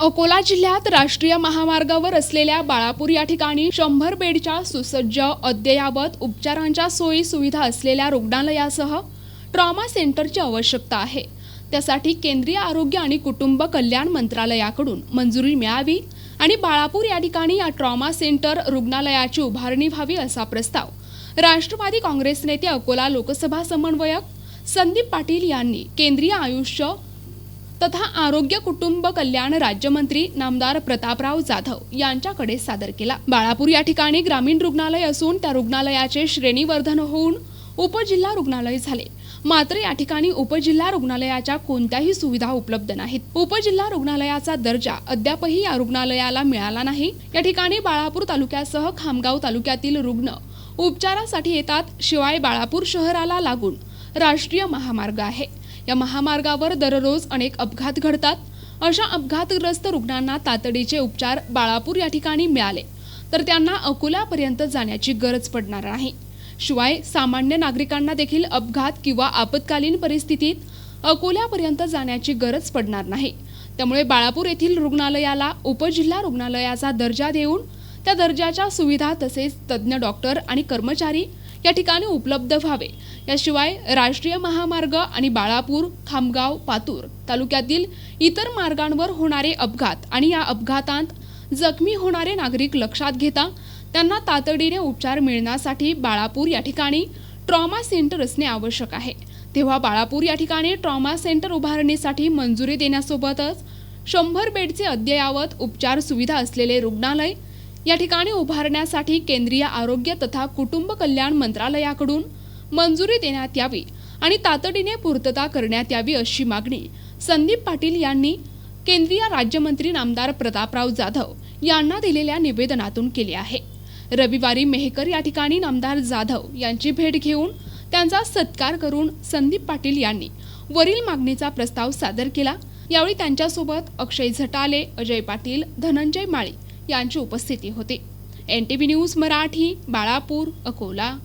अकोला जिल्ह्यात राष्ट्रीय महामार्गावर असलेल्या बाळापूर या ठिकाणी शंभर बेडच्या सुसज्ज अद्ययावत उपचारांच्या सोयी सुविधा असलेल्या रुग्णालयासह ट्रॉमा सेंटरची आवश्यकता आहे. त्यासाठी केंद्रीय आरोग्य आणि कुटुंब कल्याण मंत्रालयाकडून मंजुरी मिळावी आणि बाळापूर या ठिकाणी या ट्रॉमा सेंटर रुग्णालयाची उभारणी व्हावी असा प्रस्ताव राष्ट्रवादी काँग्रेस नेते अकोला लोकसभा समन्वयक संदीप पाटील यांनी केंद्रीय आयुष्य तथा आरोग्य कुटुंब कल्याण राज्यमंत्री नामदार प्रतापराव जाधव यांच्याकडे सादर केला. बाळापूर या ठिकाणी ग्रामीण रुग्णालय असून त्या रुग्णालयाचे श्रेणीवर्धन होऊन उपजिल्हा रुग्णालय झाले. मात्र या ठिकाणी उपजिल्हा रुग्णालयाच्या कोणत्याही सुविधा उपलब्ध नाहीत. उपजिल्हा रुग्णालयाचा दर्जा अद्यापही या रुग्णालयाला मिळाला नाही. या ठिकाणी बाळापूर तालुक्यासह खामगाव तालुक्यातील रुग्ण उपचारासाठी येतात शिवाय बाळापूर शहराला लागून राष्ट्रीय महामार्ग आहे. या महामार्गावर दररोज अनेक अपघात घडतात. अशा अपघातग्रस्त रुग्णांना तातडीचे उपचार बाळापूर या ठिकाणी मिळाले. तर त्यांना अकोल्यापर्यंत जाण्याची गरज पडणार नाही शिवाय सामान्य नागरिकांना देखील अपघात किंवा आपत्कालीन परिस्थितीत अकोल्यापर्यंत जाण्याची गरज पडणार नाही. त्यामुळे बाळापूर येथील रुग्णालयाला उपजिल्हा रुग्णालयाचा दर्जा देऊन त्या दर्जाच्या सुविधा तसेच तज्ज्ञ डॉक्टर आणि कर्मचारी या ठिकाणी उपलब्ध व्हावे. याशिवाय राष्ट्रीय महामार्ग आणि बाळापूर खामगाव पातूर तालुक्यातील इतर मार्गांवर होणारे अपघात आणि या अपघातात जखमी होणारे नागरिक लक्षात घेता त्यांना तातडीने उपचार मिळण्यासाठी बाळापूर या ठिकाणी ट्रॉमा सेंटर असणे आवश्यक आहे. तेव्हा बाळापूर या ठिकाणी ट्रॉमा सेंटर उभारणीसाठी मंजुरी देण्यासोबतच शंभर बेडचे अद्ययावत उपचार सुविधा असलेले रुग्णालय या ठिकाणी उभारण्यासाठी केंद्रीय आरोग्य तथा कुटुंब कल्याण मंत्रालयाकडून मंजुरी देण्यात यावी आणि तातडीने पूर्तता करण्यात यावी अशी मागणी संदीप पाटील यांनी केंद्रीय राज्यमंत्री नामदार प्रतापराव जाधव यांना दिलेल्या निवेदनातून केली आहे. रविवारी मेहकर या ठिकाणी नामदार जाधव यांची भेट घेऊन त्यांचा सत्कार करून संदीप पाटील यांनी वरील मागणीचा प्रस्ताव सादर केला. यावेळी त्यांच्यासोबत अक्षय झटाले अजय पाटील धनंजय माळी यांची उपस्थिती होती. N T V news Marathi Balapur Akola.